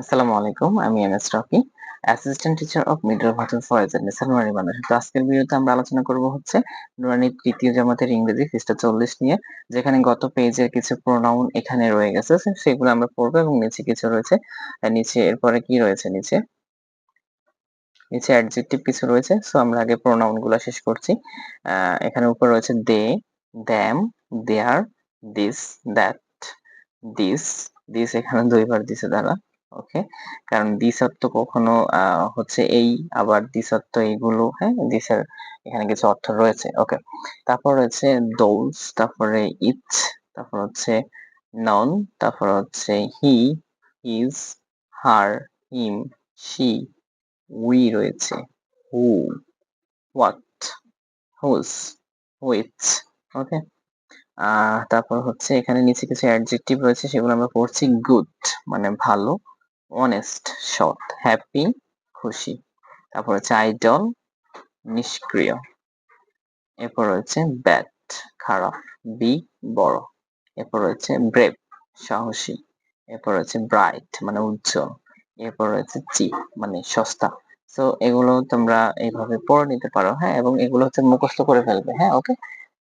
আসসালামু আলাইকুম, আমি M S Rocky assistant teacher of middle version for agency Noorani Bangladesh তো আজকের ভিডিওতে আমরা আলোচনা করব হচ্ছে নুরানি তৃতীয় জামাতের ইংরেজি পৃষ্ঠা চল্লিশ নিয়ে, যেখানে গত পেজের কিছু প্রোনাউন এখানে রয়ে গেছে সেগুলো আমরা পড়ব এবং নিচে কিছু রয়েছে নিচে এরপরে কি রয়েছে নিচে? নিচে অ্যাডজেক্টিভ কিছু রয়েছে সো আমরা আগে প্রোনাউনগুলো শেষ করছি। এখানে উপর রয়েছে they them their this that this this এখানে দুইবার দিছে দ্বারা ওকে? কারণ দ্বিসত্ব কখনো হচ্ছে এই, আবার দ্বিসত্ব এইগুলো হ্যাঁ? দিসের এখানে কিছু অর্থ রয়েছে, ওকে? তারপর রয়েছে দোজ, তারপরে ইট তারপর হচ্ছে নন তারপর হচ্ছে he, his, her, him, she, we রয়েছে, who, what, whose which okay? তারপর হচ্ছে এখানে নিচে কিছু অ্যাডজেক্টিভ রয়েছে, সেগুলো আমরা পড়ছি গুড মানে ভালো অনেস্ট সৎ হ্যাপি খুশি। তারপর হচ্ছে আইডল নিষ্ক্রিয়। এরপর রয়েছে ব্যাড খারাপ বি বড়। এরপর রয়েছে ব্রেভ সাহসী। এরপর রয়েছে ব্রাইট মানে উজ্জ্বল। এরপর রয়েছে চিপ মানে সস্তা। সো এগুলো তোমরা এইভাবে পড়ে নিতে পারো হ্যাঁ? এবং এগুলো হচ্ছে মুখস্থ করে ফেলবে হ্যাঁ? ওকে